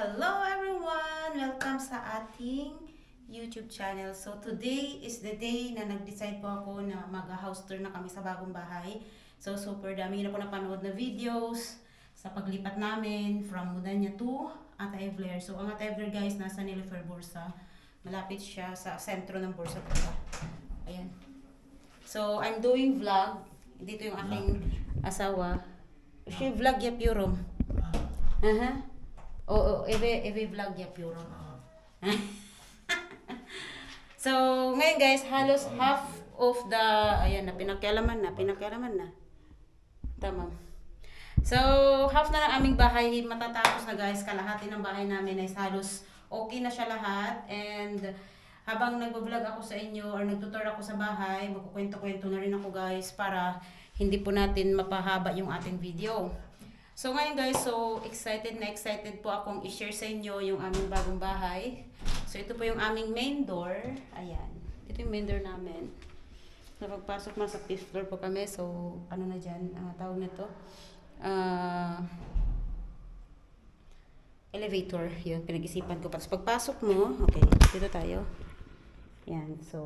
Hello everyone! Welcome sa ating YouTube channel. So today is the day na nag-decide po ako na mag-house tour na kami sa bagong bahay. So super dami na po napanood na videos sa paglipat namin from Mudanya to Atay Blair. So ang Atay Blair guys nasa Nilifer Bursa. Malapit siya sa sentro ng Bursa po. Ayan. So I'm doing vlog. Dito yung aking asawa. Siya vlog ya puro. Aha. Oo, eve eve vlog ya puro. so, ngayon guys, halos half of the ayan na pinakialaman na, pinakialaman na. Tama. So, half na ng aming bahay matatapos na guys. Kalahati ng bahay namin ay halos okay na siya lahat. And habang nagbablog ako sa inyo or nagtutor ako sa bahay, magkukwento-kwento na rin ako guys para hindi po natin mapahaba yung ating video. So ngayon guys, so excited na excited po akong i-share sa inyo yung aming bagong bahay. So ito po yung aming main door. Ayan. Ito yung main door namin. So pagpasok mo sa fifth floor po kami. So ano na dyan, ang tawag na to? Ah... elevator. Yun, pinag-isipan ko. Tapos pagpasok mo, okay, dito tayo. Yan, so,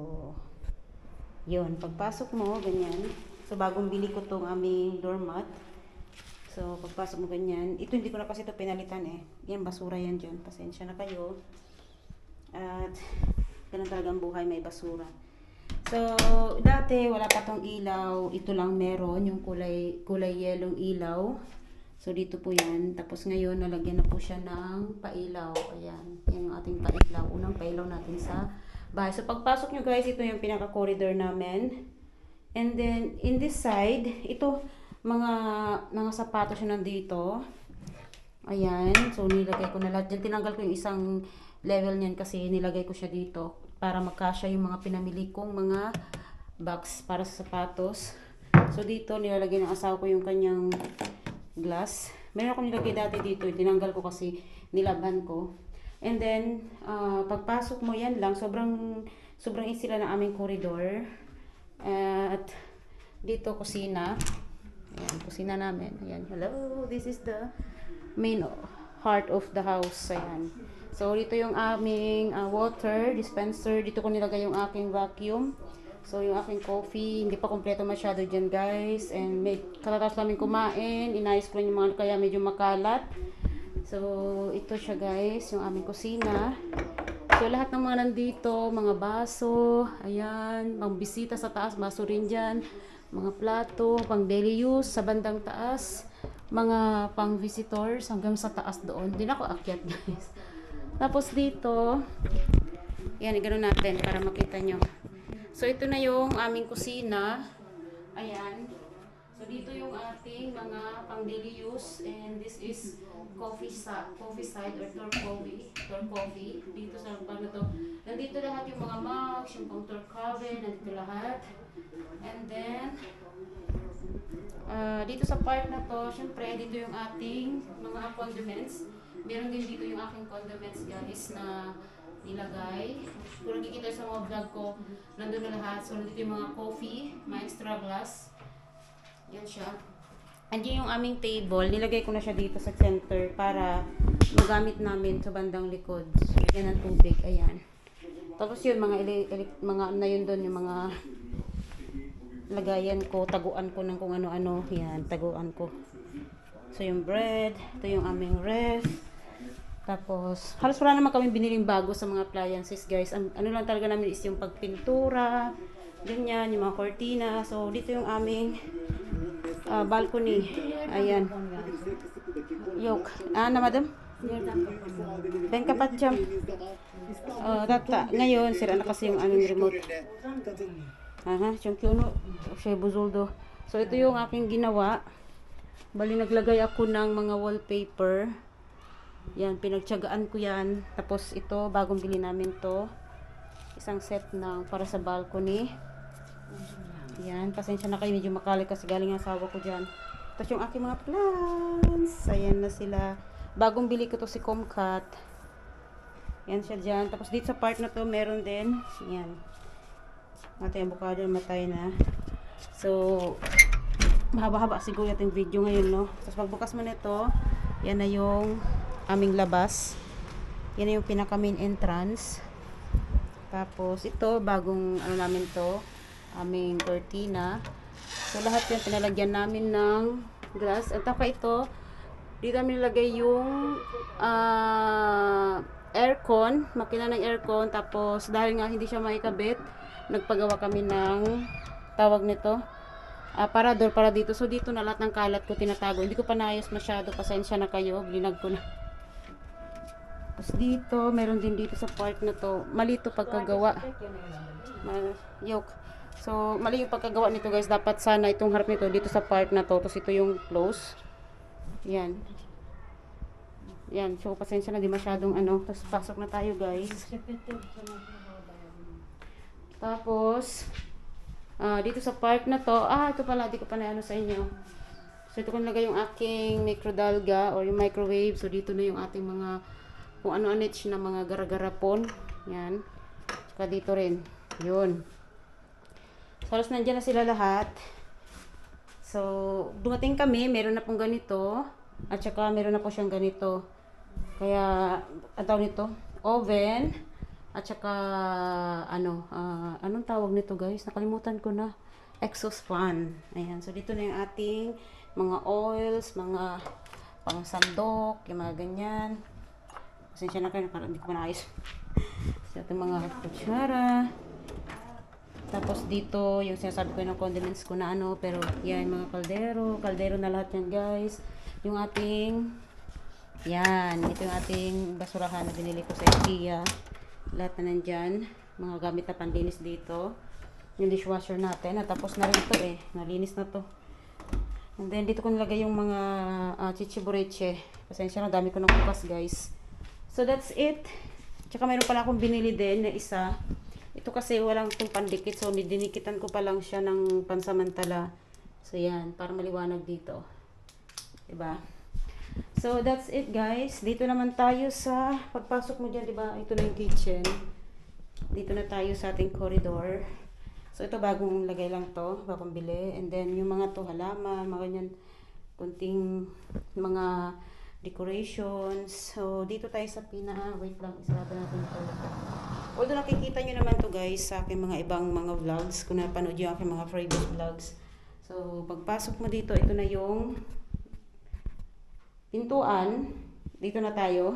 yun, pagpasok mo, ganyan. So, bagong bili ko tong aming doormat. So, pagpasok mo ganyan. Ito, hindi ko na kasi ito pinalitan eh. Yan, basura yan dyan. Pasensya na kayo. At, ganun talaga ang buhay, may basura. So, dati wala pa tong ilaw. Ito lang meron, yung kulay, kulay yelong ilaw. So, dito po yan. Tapos ngayon, nalagyan na po siya ng pailaw. Ayan, yan yung ating pailaw. Unang pailaw natin sa bahay. So, pagpasok nyo guys, ito yung pinaka-corridor namin. And then, in this side, ito, mga mga sapatos siya nandito. Ayan. So, nilagay ko na lahat dyan. Tinanggal ko yung isang level niyan kasi nilagay ko siya dito para magkasya yung mga pinamili kong mga box para sa sapatos. So, dito nilalagay ng asawa ko yung kanyang glass. Meron ako nilagay dati dito. Tinanggal ko kasi nilaban ko. And then, ah, pagpasok mo yan lang, sobrang, sobrang lang ng aming corridor. At dito, kusina. Ayan, kusina namin. Ayan, hello, this is the main heart of the house. Ayan. So, dito yung aming ah, water dispenser. Dito ko nilagay yung aking vacuum. So, yung aking coffee, hindi pa kompleto masyado dyan, guys. And may katatapos namin kumain. Inayos ko lang yung mga kaya medyo makalat. So, ito siya, guys. Yung aming kusina. So, lahat ng mga nandito, mga baso, ayan, mga bisita sa taas, baso rin dyan, mga plato, pang daily use sa bandang taas, mga pang visitors hanggang sa taas doon. Hindi ako akyat, guys. Tapos dito, yan, ganoon natin para makita nyo. So, ito na yung aming kusina. Ayan. So, dito yung ating mga pang daily use. And this is coffee sa coffee side or tour coffee. Tour coffee. Dito sa ano to. Nandito lahat yung mga mugs, yung pang tour coffee. Nandito lahat. And then, ah, dito sa part na to, syempre, dito yung ating mga condiments. Meron din dito yung aking condiments, guys, na nilagay. Kung nakikita sa mga vlog ko, nandun na lahat. So, nandito yung mga coffee, mga extra glass. Yan siya. Andiyan yung aming table. Nilagay ko na siya dito sa center para magamit namin sa bandang likod. Yan ang tubig. Ayan. Tapos yun, mga, ele- ele- mga na yun doon, yung mga lagayan ko, taguan ko ng kung ano-ano. Yan, taguan ko. So, yung bread. Ito yung aming ref. Tapos, halos wala naman kami biniling bago sa mga appliances, guys. Ang, ano lang talaga namin is yung pagpintura, ganyan, yung mga cortina. So, dito yung aming ah, balcony. Ayan. Yok. Ah, na madam? Ben kapat jam. Oh, tata. Ngayon, sira na kasi yung aming remote. Aha, yung kuno. Siya buzuldo. So, ito yung aking ginawa. Bali, naglagay ako ng mga wallpaper. Yan, pinagtyagaan ko yan. Tapos ito, bagong bili namin to. Isang set ng para sa balcony. Yan, pasensya na kayo. Medyo makali kasi galing ang asawa ko dyan. Tapos yung aking mga plants. Ayan na sila. Bagong bili ko to si Comcat. Yan siya dyan. Tapos dito sa part na to, meron din. Yan. Ang bukado, matay na. So, mahaba-haba siguro yung video ngayon, no? Tapos pagbukas mo nito, yan na yung aming labas. Yan yung pinaka main entrance. Tapos ito, bagong ano namin to, aming cortina. So lahat yan pinalagyan namin ng glass. At saka ito, dito namin nilagay yung ah, aircon, makina ng aircon. Tapos dahil nga hindi siya maikabit, nagpagawa kami ng tawag nito, ah, parador para dito. So dito na lahat ng kalat ko tinatago. Hindi ko pa naayos masyado, pasensya na kayo, blinag ko na. Tapos dito, meron din dito sa part na to. Mali to pagkagawa. Ma- yoke. So, mali yung pagkagawa nito guys. Dapat sana itong harap nito dito sa part na to. Tapos ito yung close. Yan. Yan. So, pasensya na di masyadong ano. Tapos pasok na tayo guys. Tapos, ah, dito sa part na to. Ah, ito pala. Di ko pa na ano sa inyo. So, ito ko nilagay yung aking microdalga or yung microwave. So, dito na yung ating mga kung ano-ano na mga gara-garapon. Yan. Tsaka dito rin. Yun. So, halos nandyan na sila lahat. So, dumating kami, meron na pong ganito. At saka meron na po siyang ganito. Kaya, ang tawag nito, oven. At saka, ano, ah, anong tawag nito guys? Nakalimutan ko na. Exhaust fan. Ayan. So, dito na yung ating mga oils, mga pang sandok, yung mga ganyan. Pasensya na kayo, hindi ko naayos. So, ito mga kutsara. Tapos dito, yung sinasabi ko ng condiments ko na ano, pero yan, mga kaldero. Kaldero na lahat yan, guys. Yung ating, yan, ito yung ating basurahan na binili ko sa IKEA. Lahat na nandyan. Mga gamit na panlinis dito. Yung dishwasher natin. At tapos na rin to eh. Nalinis na to. And then, dito ko nilagay yung mga uh, chichibureche. Pasensya na, dami ko ng bukas, guys. So, that's it. Tsaka mayroon pala akong binili din na isa. Ito kasi walang itong pandikit. So, dinikitan ko pa lang siya ng pansamantala. So, yan. Para maliwanag dito. Diba? So, that's it, guys. Dito naman tayo sa pagpasok mo dyan, diba? Ito na yung kitchen. Dito na tayo sa ating corridor. So, ito bagong lagay lang to. Bagong bili. And then, yung mga to halaman, mga ganyan. Kunting mga decorations. So, dito tayo sa pina. Wait lang, isarado natin ito. Although nakikita nyo naman to guys sa aking mga ibang mga vlogs. Kung napanood yung aking mga previous vlogs. So, pagpasok mo dito, ito na yung pintuan. Dito na tayo.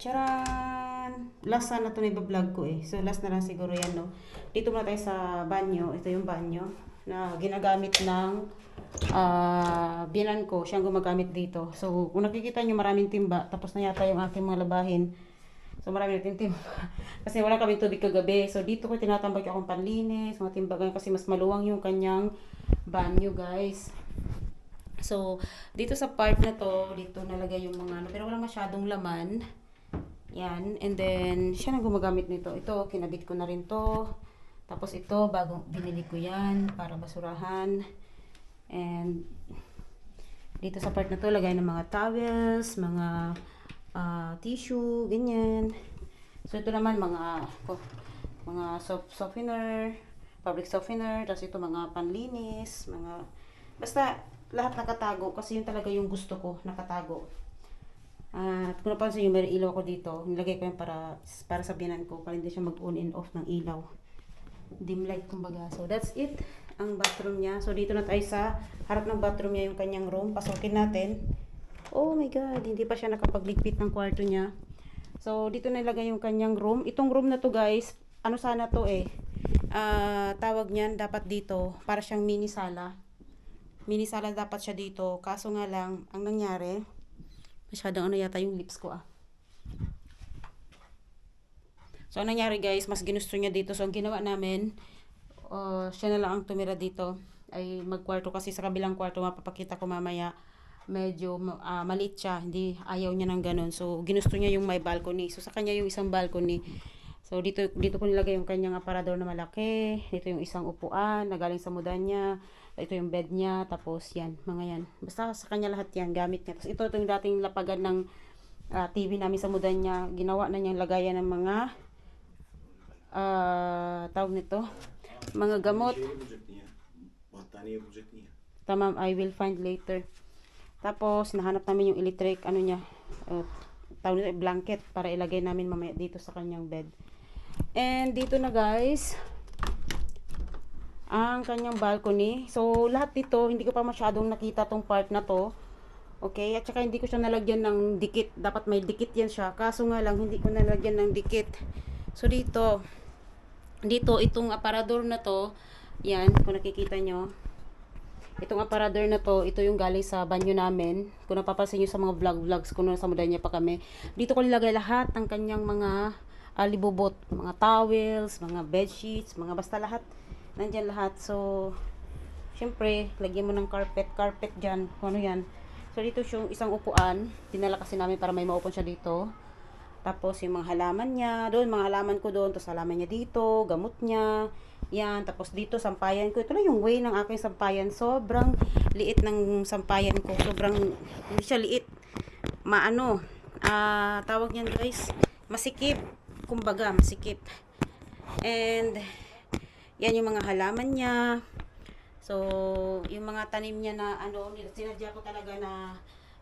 Charan! Last sana ito na iba-vlog ko eh. So, last na lang siguro yan, no? Dito muna tayo sa banyo. Ito yung banyo na ginagamit ng ah binan ko. Siyang gumagamit dito. So, kung nakikita nyo maraming timba, tapos na yata yung aking mga labahin. So, marami natin timba. kasi wala kaming tubig kagabi. So, dito ko tinatambak yung akong panlinis, mga timbagan kasi mas maluwang yung kanyang banyo, guys. So, dito sa part na to, dito nalagay yung mga ano, pero wala masyadong laman. Yan. And then, siya na gumagamit nito. Ito, kinabit ko na rin to. Tapos ito, bagong binili ko yan para basurahan. And, dito sa part na to, lagay ng mga towels, mga ah, tissue, ganyan. So, ito naman, mga, ko, mga soap softener, fabric softener, tapos ito mga panlinis, mga, basta, lahat nakatago kasi yun talaga yung gusto ko, nakatago. At kung napansin nyo, may ilaw ko dito. Nilagay ko yan para, para sa biyanan ko, para hindi siya mag-on and off ng ilaw. Dim light kumbaga. So that's it, ang bathroom niya. So dito na tayo sa harap ng bathroom niya yung kanyang room. Pasukin natin. Oh my god, hindi pa siya nakapagligpit ng kwarto niya. So dito na ilagay yung kanyang room. Itong room na to guys, ano sana to eh. Ah, tawag niyan dapat dito para siyang mini sala. Mini sala dapat siya dito. Kaso nga lang, ang nangyari, masyadong ano yata yung lips ko ah. So, ang nangyari guys, mas ginusto niya dito. So, ang ginawa namin, uh, siya na lang ang tumira dito. Ay magkwarto kasi sa kabilang kwarto, mapapakita ko mamaya, medyo uh, maliit siya. Hindi, ayaw niya ng ganun. So, ginusto niya yung may balcony. So, sa kanya yung isang balcony. So, dito, dito ko nilagay yung kanyang aparador na malaki. Dito yung isang upuan na galing sa mudan niya. Ito yung bed niya. Tapos, yan, mga yan. Basta sa kanya lahat yan, gamit niya. Tapos, ito, ito yung dating lapagan ng ah, TV namin sa mudan niya. Ginawa na niyang lagayan ng mga ah tawag nito, mga gamot. Tamam, I will find later. Tapos, nahanap namin yung electric, ano niya, uh, tawag nito, blanket para ilagay namin mamaya dito sa kanyang bed. And dito na guys, ang kanyang balcony. So, lahat dito, hindi ko pa masyadong nakita tong part na to. Okay, at saka hindi ko siya nalagyan ng dikit. Dapat may dikit yan siya. Kaso nga lang, hindi ko nalagyan ng dikit. So, dito, dito, itong aparador na to, yan, kung nakikita nyo, itong aparador na to, ito yung galing sa banyo namin. Kung napapansin nyo sa mga vlog-vlogs ko nung sa niya pa kami, dito ko nilagay lahat ng kanyang mga alibobot, mga towels, mga bedsheets, mga basta lahat. Nandyan lahat. So, syempre, lagyan mo ng carpet, carpet dyan, kung ano yan. So, dito yung isang upuan, dinala kasi namin para may maupon siya dito. Tapos, yung mga halaman niya, doon, mga halaman ko doon, tapos halaman niya dito, gamot niya, yan. Tapos, dito, sampayan ko. Ito lang yung way ng aking sampayan. Sobrang liit ng sampayan ko. Sobrang, hindi siya liit. Maano, ah, tawag niyan guys, masikip. Kumbaga, masikip. And, yan yung mga halaman niya. So, yung mga tanim niya na ano, sinadya ko talaga na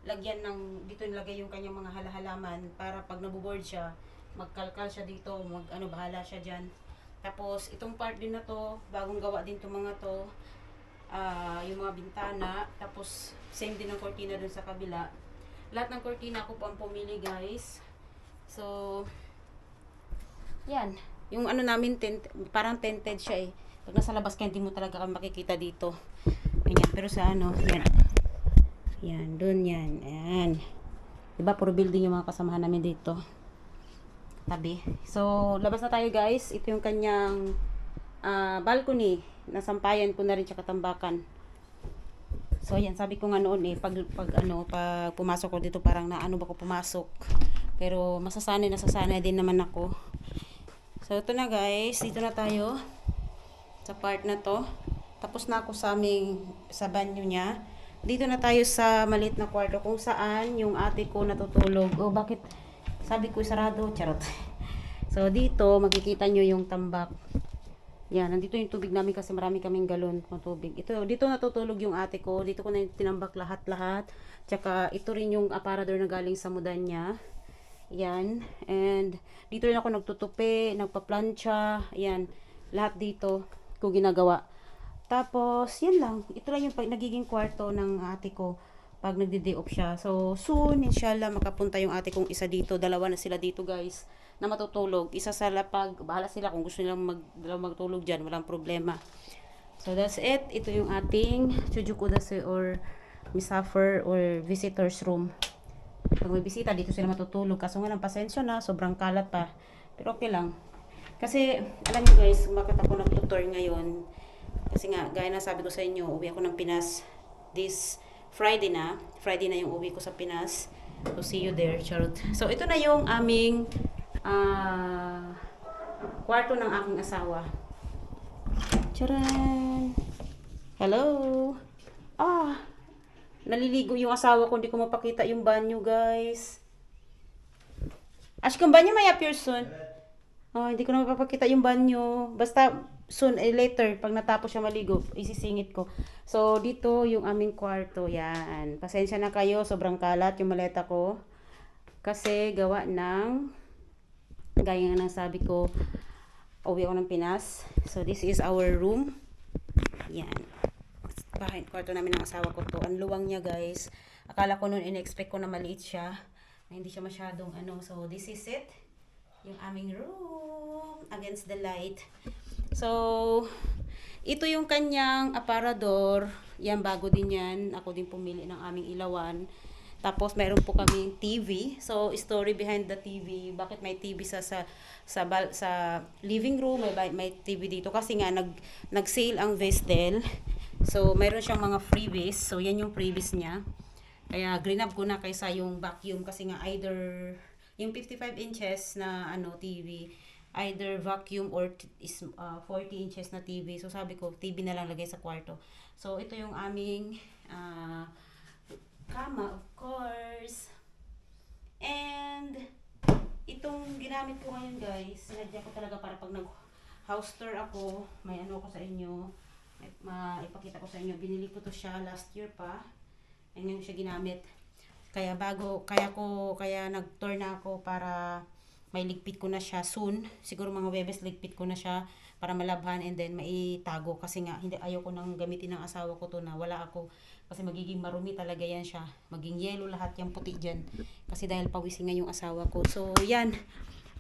lagyan ng, dito nilagay yung kanyang mga halahalaman para pag nabuboard siya, magkalkal siya dito, mag ano, bahala siya dyan. Tapos, itong part din na to, bagong gawa din itong mga to, ah yung mga bintana, tapos same din ang cortina dun sa kabila. Lahat ng cortina ako po pumili guys. So, yan. Yung ano namin, tent, parang tented siya eh. Pag nasa labas ka, hindi mo talaga kami makikita dito. Ganyan. Pero sa ano, yan. Yan, dun yan. Ayan. Diba, puro building yung mga kasamahan namin dito. Tabi. So, labas na tayo guys. Ito yung kanyang ah, balcony. Nasampayan ko na rin siya katambakan. So, ayan, sabi ko nga noon eh, pag, pag ano, pag pumasok ko dito, parang na ano ba ko pumasok. Pero masasanay, nasasanay din naman ako. So, ito na guys. Dito na tayo. Sa part na to. Tapos na ako sa aming, sa banyo niya. Dito na tayo sa maliit na kwarto kung saan yung ate ko natutulog. Oh, bakit? Sabi ko sarado. Charot. So, dito, makikita nyo yung tambak. Yan, nandito yung tubig namin kasi marami kaming galon ng tubig. Ito, dito natutulog yung ate ko. Dito ko na tinambak lahat-lahat. Tsaka, ito rin yung aparador na galing sa mudan niya. Yan. And, dito rin ako nagtutupi, nagpa-plancha. Yan. Lahat dito ko ginagawa. Tapos, yan lang. Ito lang yung pag nagiging kwarto ng ate ko pag nagde-day off siya. So, soon, inshallah, makapunta yung ate kong isa dito. Dalawa na sila dito, guys, na matutulog. Isa sa lapag. Bahala sila kung gusto nilang mag, magtulog dyan. Walang problema. So, that's it. Ito yung ating Chujukudase or Misaffer or Visitor's Room. Pag may bisita, dito sila matutulog. Kaso nga lang, pasensya na. Sobrang kalat pa. Pero okay lang. Kasi, alam niyo guys, bakit ako nag-tutor ngayon? Kasi nga, gaya na sabi ko sa inyo, uwi ako ng Pinas this Friday na. Friday na yung uwi ko sa Pinas. So, see you there, charot. So, ito na yung aming ah kwarto ng aking asawa. Charan! Hello! Ah! Naliligo yung asawa ko, hindi ko mapakita yung banyo, guys. Ash, kung banyo may appear soon. Oh, hindi ko na mapapakita yung banyo. Basta soon, eh, later, pag natapos siya maligo, isisingit ko. So, dito yung aming kwarto. Yan. Pasensya na kayo, sobrang kalat yung maleta ko. Kasi gawa ng, gaya nga ng sabi ko, uwi ako ng Pinas. So, this is our room. Yan. Bahay, kwarto namin ng asawa ko to. Ang luwang niya, guys. Akala ko noon, in-expect ko na maliit siya. Na hindi siya masyadong ano. So, this is it. Yung aming room against the light. So, ito yung kanyang aparador. Yan, bago din yan. Ako din pumili ng aming ilawan. Tapos, meron po kaming TV. So, story behind the TV. Bakit may TV sa sa sa, sa living room, may may TV dito kasi nga nag nag-sale ang Vestel. So, meron siyang mga freebies. So, yan yung freebies niya. Kaya up ko na kaysa yung vacuum kasi nga either yung 55 inches na ano TV either vacuum or is uh, 40 inches na TV. So sabi ko TV na lang lagay sa kwarto. So ito yung aming uh, kama of course. And itong ginamit ko ngayon guys, sinadya ko talaga para pag nag house tour ako, may ano ko sa inyo, maipakita ko sa inyo. Binili ko to siya last year pa. And ngayon siya ginamit. Kaya bago, kaya ko, kaya nag-tour na ako para may ligpit ko na siya soon. Siguro mga Webes ligpit ko na siya para malabhan and then maitago kasi nga hindi ayoko nang gamitin ng asawa ko to na wala ako kasi magiging marumi talaga yan siya. Maging yellow lahat yung puti dyan. Kasi dahil pawisin nga yung asawa ko. So, yan.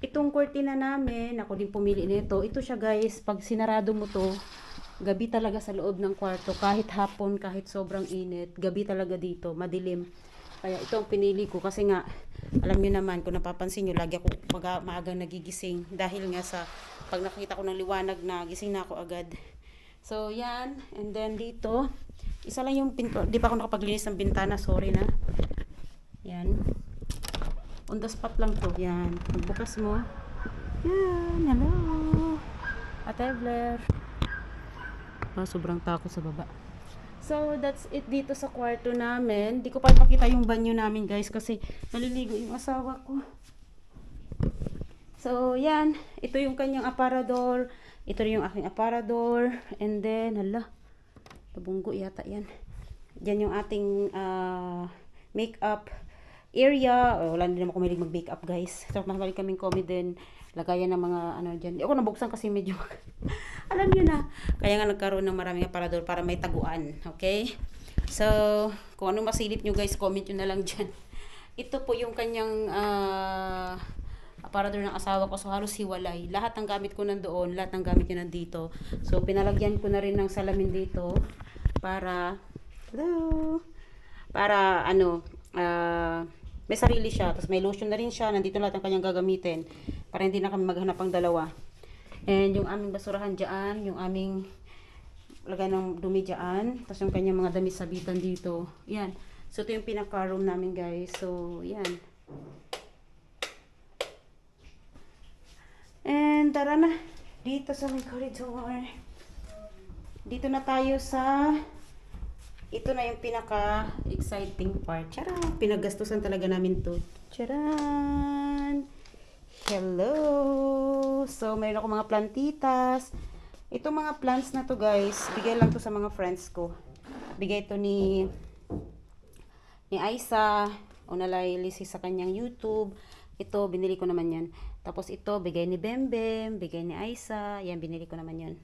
Itong kurtina namin, ako din pumili nito. Ito siya guys, pag sinarado mo to, gabi talaga sa loob ng kwarto. Kahit hapon, kahit sobrang init, gabi talaga dito, madilim. Kaya ito ang pinili ko kasi nga, alam nyo naman, kung napapansin nyo, lagi ako maga, maagang nagigising. Dahil nga sa, pag nakita ko ng liwanag na, gising na ako agad. So, yan. And then dito, isa lang yung pinto. Di pa ako nakapaglinis ng bintana, sorry na. Yan. On the spot lang to. Yan. Pagbukas mo. Yan. Hello. Ate Blair. Ah, sobrang takot sa baba. So, that's it dito sa kwarto namin. Di ko pa ipakita yung banyo namin, guys, kasi naliligo yung asawa ko. So, yan. Ito yung kanyang aparador. Ito rin yung aking aparador. And then, hala. Tabunggo yata yan. Diyan yung ating ah, makeup area. Oh, wala din naman ako mahilig mag-makeup, guys. So, mahal kaming comedy lagayan ng mga ano dyan. Ako nabuksan kasi medyo alam niyo na. Kaya nga nagkaroon ng maraming aparador para may taguan. Okay? So, kung ano masilip nyo guys, comment nyo na lang dyan. Ito po yung kanyang ah, aparador ng asawa ko. So, halos hiwalay. Lahat ng gamit ko nandoon, lahat ng gamit niya nandito. So, pinalagyan ko na rin ng salamin dito para, hello, para ano, ah, may sarili siya. Tapos may lotion na rin siya. Nandito lahat ang kanyang gagamitin. Para hindi na kami maghanap ng dalawa. And yung aming basurahan dyan, yung aming lagay ng dumi dyan. Tapos yung kanyang mga damit sabitan dito. Yan. So, ito yung pinaka-room namin, guys. So, yan. And, tara na. Dito sa may corridor. Dito na tayo sa ito na yung pinaka-exciting part. Charan! Pinagastusan talaga namin to. Charan! Hello! So, mayroon ako mga plantitas. Itong mga plants na to guys, bigay lang to sa mga friends ko. Bigay to ni ni Aisa. Unalay lisi sa kanyang YouTube. Ito, binili ko naman yan. Tapos ito, bigay ni Bembem, bigay ni Aisa. Yan, binili ko naman yan.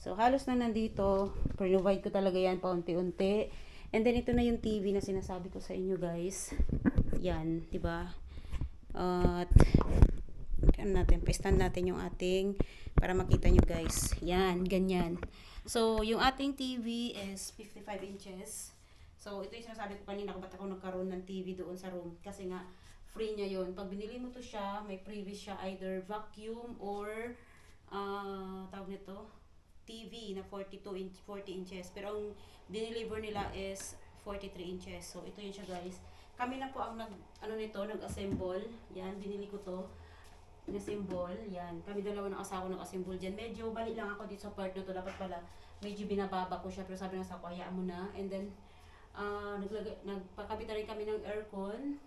So, halos na nandito. Provide ko talaga yan paunti-unti. And then, ito na yung TV na sinasabi ko sa inyo, guys. Yan, di ba? At, ano natin, paistan natin yung ating, para makita nyo, guys. Yan, ganyan. So, yung ating TV is 55 inches. So, ito yung sinasabi ko kanina ba't ako nagkaroon ng TV doon sa room. Kasi nga, free niya yon Pag binili mo to siya, may previous siya either vacuum or, ah, tawag nito, TV na 42 inch, 40 inches. Pero ang dineliver nila is 43 inches. So, ito yun siya guys. Kami na po ang nag, ano nito, nag-assemble. Yan, binili ko to. Nag-assemble. Yan. Kami dalawa ng asawa nag-assemble dyan. Medyo bali lang ako dito sa part na to. Dapat pala, medyo binababa ko siya. Pero sabi ng asawa ko, hayaan mo na. And then, ah naglagay, nagpakabit na rin kami ng aircon.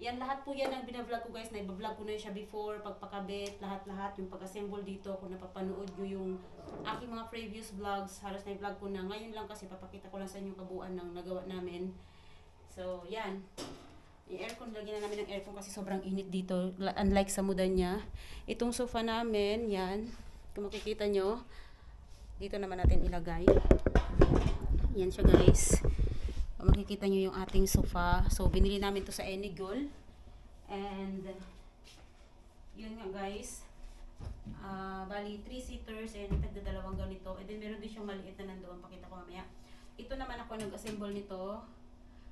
Yan lahat po yan ang binablog ko guys. Naibablog ko na siya before, pagpakabit, lahat-lahat. Yung pag-assemble dito, kung napapanood nyo yung aking mga previous vlogs, halos na vlog ko na. Ngayon lang kasi papakita ko lang sa inyo kabuuan ng nagawa namin. So, yan. Yung aircon, lagyan na namin ng aircon kasi sobrang init dito. Unlike sa muda niya. Itong sofa namin, yan. Kung makikita nyo, dito naman natin ilagay. Yan siya guys. Kung makikita nyo yung ating sofa. So, binili namin to sa Enigol. And, yun nga guys. Ah, bali, 3-seaters and tagda dalawang ganito. And then, meron din siyang maliit na nandoon. Pakita ko mamaya. Ito naman ako nag-assemble nito.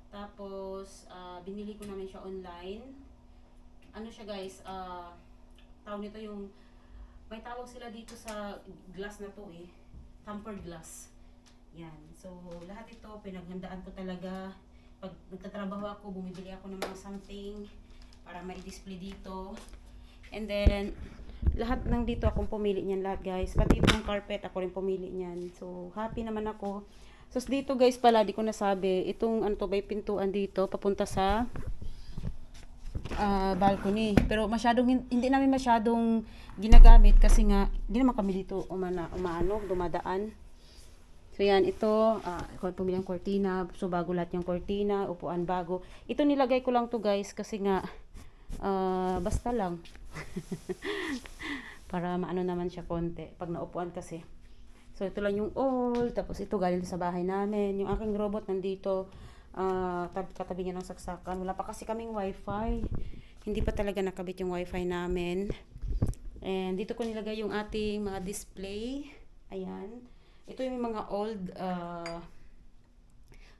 Tapos, ah, binili ko namin siya online. Ano siya guys, ah, tawag nito yung, may tawag sila dito sa glass na to eh. Tempered glass. Yan. So, lahat ito, pinaghandaan ko talaga. Pag nagtatrabaho ako, bumibili ako ng mga something para ma-display dito. And then, lahat ng dito akong pumili niyan lahat guys. Pati itong carpet, ako rin pumili niyan. So, happy naman ako. So, dito guys pala, di ko nasabi, itong ano to, may pintuan dito, papunta sa ah, balcony. Pero masyadong, hin- hindi namin masyadong ginagamit kasi nga, hindi naman kami dito umana, umaano, dumadaan. So yan, ito, uh, pumili ng cortina. So bago lahat yung cortina, upuan bago. Ito nilagay ko lang to guys kasi nga, ah, basta lang. Para maano naman siya konti. Pag naupuan kasi. So ito lang yung all. Tapos ito galing sa bahay namin. Yung aking robot nandito. tab- katabi niya ng saksakan. Wala pa kasi kaming wifi. Hindi pa talaga nakabit yung wifi namin. And dito ko nilagay yung ating mga display. Ayan. Ito yung mga old ah,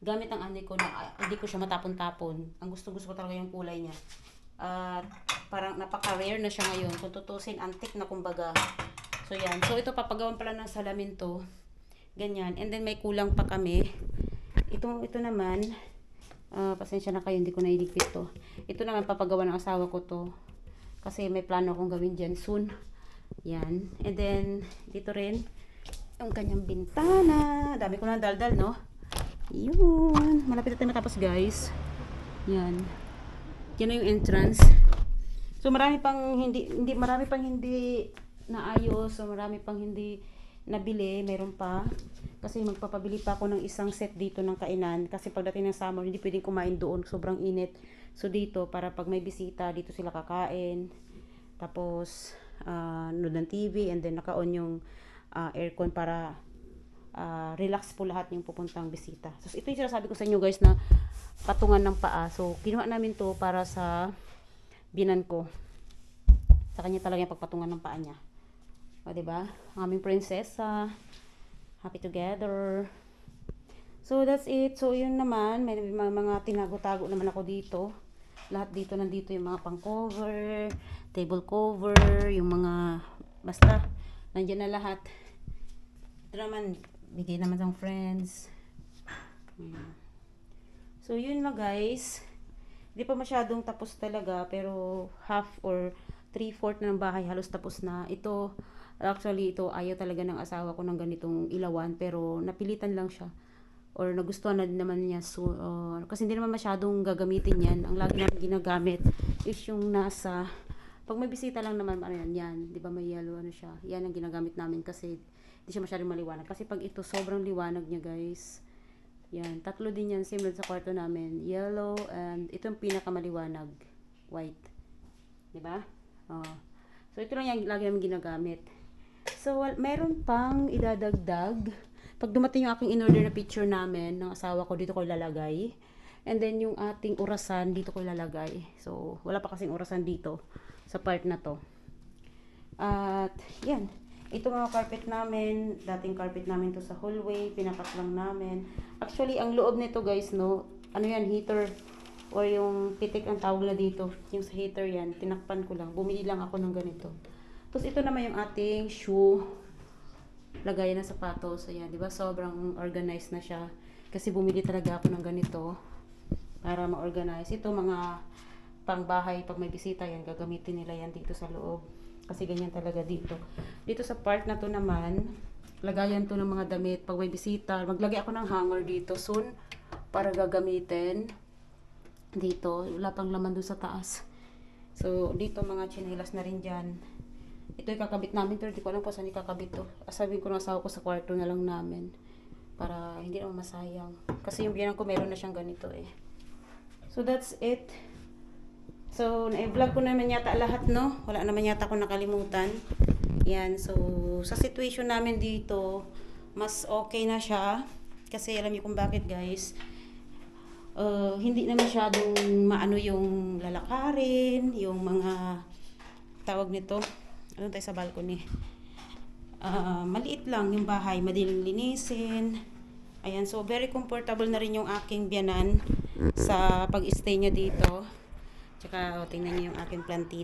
gamit ng ate ko na ah, hindi ko siya matapon-tapon. Ang gusto-gusto ko talaga yung kulay niya. At parang napaka-rare na siya ngayon. Kung tutusin, antique na kumbaga. So yan. So ito papagawan pala ng salamin to. Ganyan. And then may kulang pa kami. Ito, ito naman, ah, pasensya na kayo, hindi ko nailigpit to. Ito naman papagawa ng asawa ko to. Kasi may plano akong gawin dyan soon. Yan. And then, dito rin, yung kanyang bintana. Dami ko na daldal, no? Yun. Malapit na tayo matapos, guys. Yan. Yan na yung entrance. So, marami pang hindi, hindi marami pang hindi naayos. So, marami pang hindi nabili. Meron pa. Kasi magpapabili pa ako ng isang set dito ng kainan. Kasi pagdating ng summer, hindi pwedeng kumain doon. Sobrang init. So, dito, para pag may bisita, dito sila kakain. Tapos, ah nanood ng TV and then naka-on yung ah, aircon para ah, relax po lahat yung pupuntang bisita. So, ito yung sinasabi ko sa inyo guys na patungan ng paa. So, kinuha namin to para sa binan ko. Sa kanya talaga yung pagpatungan ng paa niya. O, diba? Ang aming prinsesa. Happy together. So, that's it. So, yun naman. May mga, mga tinago-tago naman ako dito. Lahat dito, nandito yung mga pang-cover, table cover, yung mga, basta, nandiyan na lahat. Ito naman, bigay naman ng friends. So, yun na guys. Hindi pa masyadong tapos talaga, pero half or three-fourth na ng bahay halos tapos na. Ito, actually, ito ayaw talaga ng asawa ko ng ganitong ilawan, pero napilitan lang siya. Or nagustuhan na din naman niya. So, uh, kasi hindi naman masyadong gagamitin yan. Ang lagi namin ginagamit is yung nasa, pag may bisita lang naman, ano yan, yan. Di ba may yellow, ano siya. Yan ang ginagamit namin kasi hindi siya masyadong maliwanag. Kasi pag ito, sobrang liwanag niya, guys. Yan, tatlo din yan, same sa kwarto namin. Yellow and ito yung pinakamaliwanag, white. 'Di ba? Oh. So ito lang yung lagi namin ginagamit. So wal- meron pang idadagdag. Pag dumating yung aking in-order na picture namin ng asawa ko, dito ko ilalagay. And then yung ating orasan, dito ko ilalagay. So wala pa kasing orasan dito sa part na to. At yan. Ito mga carpet namin, dating carpet namin to sa hallway, pinakat lang namin. Actually, ang loob nito guys, no, ano yan, heater or yung pitik ang tawag na dito, yung sa heater yan, tinakpan ko lang. Bumili lang ako ng ganito. Tapos ito naman yung ating shoe, lagayan ng sapatos. Ayan, di ba? Sobrang organized na siya. Kasi bumili talaga ako ng ganito para ma-organize. Ito mga pangbahay, pag may bisita yan, gagamitin nila yan dito sa loob. Kasi ganyan talaga dito. Dito sa part na to naman, lagayan to ng mga damit. Pag may bisita, maglagay ako ng hanger dito soon para gagamitin. Dito, wala pang laman doon sa taas. So, dito mga chinelas na rin dyan. Ito yung kakabit namin, pero di ko alam kung saan ikakabit to. Sabi ko ng asawa ko sa kwarto na lang namin. Para hindi naman masayang. Kasi yung biyanan ko meron na siyang ganito eh. So, that's it. So, na-vlog ko naman yata lahat, no? Wala naman yata ako nakalimutan. Yan, so, sa situation namin dito, mas okay na siya. Kasi alam niyo kung bakit, guys. Uh, hindi na masyadong maano yung lalakarin, yung mga tawag nito. Ano tayo sa balcony? Ah, maliit lang yung bahay, madaling linisin. Ayan, so very comfortable na rin yung aking biyanan sa pag-stay niya dito. Tsaka, oh, tingnan niyo yung aking plantita.